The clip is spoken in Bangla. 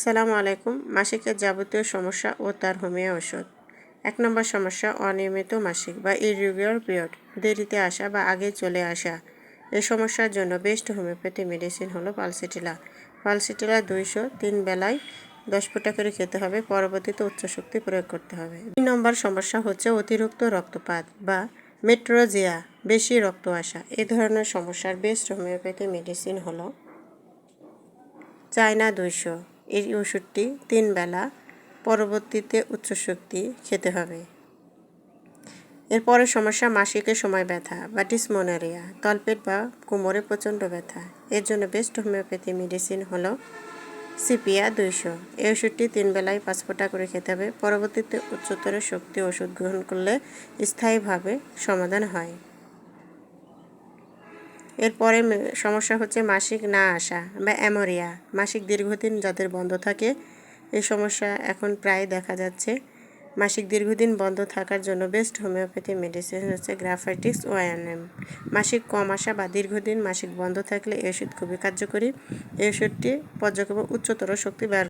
আসসালামু আলাইকুম। মাসিকের যাবতীয় সমস্যা ও তার হোমিও ওষুধ। এক নম্বর সমস্যা, অনিয়মিত মাসিক বা ইরেগুলার পিরিয়ড, দেরিতে আসা বা আগে চলে আসা। এই সমস্যার জন্য বেস্ট হোমিওপ্যাথি মেডিসিন হলো পালসিটিলা। পালসিটিলা দুইশো তিন বেলায় দশ ফোঁটা করে খেতে হবে, পরবর্তীতে উচ্চ শক্তি প্রয়োগ করতে হবে। দুই নম্বর সমস্যা হচ্ছে অতিরিক্ত রক্তপাত বা মেট্রোজিয়া, বেশি রক্ত আসা। এ ধরনের সমস্যার বেস্ট হোমিওপ্যাথি মেডিসিন হলো চায়না দুইশো। এই ওষুধটি তিন বেলা পরবর্তীতে উচ্চ শক্তি খেতে হবে। এরপরের সমস্যা মাসিকের সময় ব্যথা বা ডিসমোনারিয়া, তলপেট বা কোমরে প্রচণ্ড ব্যথা। এর জন্য বেস্ট হোমিওপ্যাথি মেডিসিন হলো সিপিয়া দুইশো। এই ওষুধটি তিন বেলায় পাঁচ ফোঁটা করে খেতে হবে। পরবর্তীতে উচ্চতর শক্তি ওষুধ গ্রহণ করলে স্থায়ীভাবে সমাধান হয়। এরপরে সমস্যা হচ্ছে মাসিক না আসা বা অ্যামোরিয়া। মাসিক দীর্ঘদিন যাদের বন্ধ থাকে, এই সমস্যা এখন প্রায় দেখা যাচ্ছে। মাসিক দীর্ঘদিন বন্ধ থাকার জন্য বেস্ট হোমিওপ্যাথি মেডিসিন হচ্ছে গ্রাফাইটিক্স ও আয়ানএম মাসিক কম আসা বা দীর্ঘদিন মাসিক বন্ধ থাকলে এই ওষুধ খুবই কার্যকরী। এই ওষুধটি পর্যায়ক্রমে উচ্চতর শক্তি বের